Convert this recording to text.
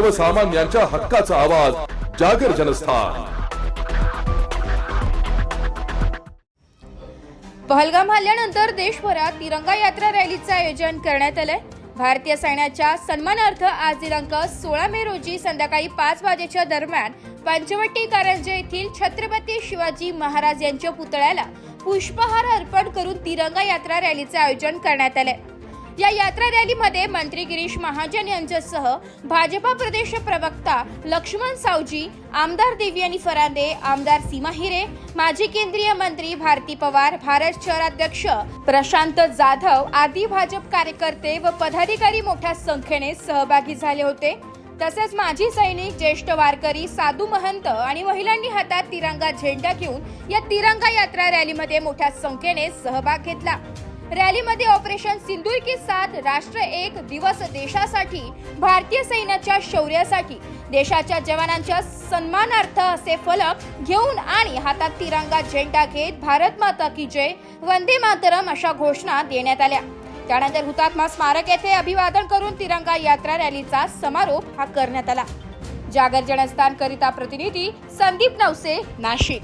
सर्वसामान्यांच्या हक्काचा आवाज जागर जनस्थान. पहलगाम हल्ल्यानंतर देशभरात तिरंगा यात्रा रॅलीचं आयोजन करण्यात आलंय. भारतीय सैन्याच्या सन्मानार्थ आज दिनांक सोळा मे रोजी संध्याकाळी पाच वाजेच्या दरम्यान पंचवटी कारंजे येथील छत्रपती शिवाजी महाराज यांच्या पुतळ्याला पुष्पहार अर्पण करून तिरंगा यात्रा रॅलीचं आयोजन करण्यात आलंय. या यात्रा रॅलीमध्ये मंत्री गिरीश महाजन यांच्यासह भाजपा प्रदेश प्रवक्ता लक्ष्मण सावजी आमदार देवयानी फरांदे आमदार सीमा हिरे माजी केंद्रीय मंत्री भारती पवार भारत शहराध्यक्ष प्रशांत जाधव आदी भाजप कार्यकर्ते व पदाधिकारी मोठ्या संख्येने सहभागी झाले होते. तसेच माजी सैनिक ज्येष्ठ वारकरी साधू महंत आणि महिलांनी हातात तिरंगा झेंडा घेऊन या तिरंगा यात्रा रॅलीमध्ये मोठ्या संख्येने सहभाग घेतला. रॅलीमध्ये ऑपरेशन सिंदूर की साथ राष्ट्र एक दिवस देशासाठी भारतीय सैन्याच्या शौर्यासाठी देशाच्या जवानांच्या सन्मानार्थ असे फलक घेऊन आणि हातात तिरंगा झेंडा घेत भारत माता की जय वंदे मातरम अशा घोषणा देण्यात आल्या. त्यानंतर हुतात्मा स्मारक येथे अभिवादन करून तिरंगा यात्रा रॅलीचा समारोप हा करण्यात आला. जागर जनस्थान करिता प्रतिनिधी संदीप नवसे नाशिक.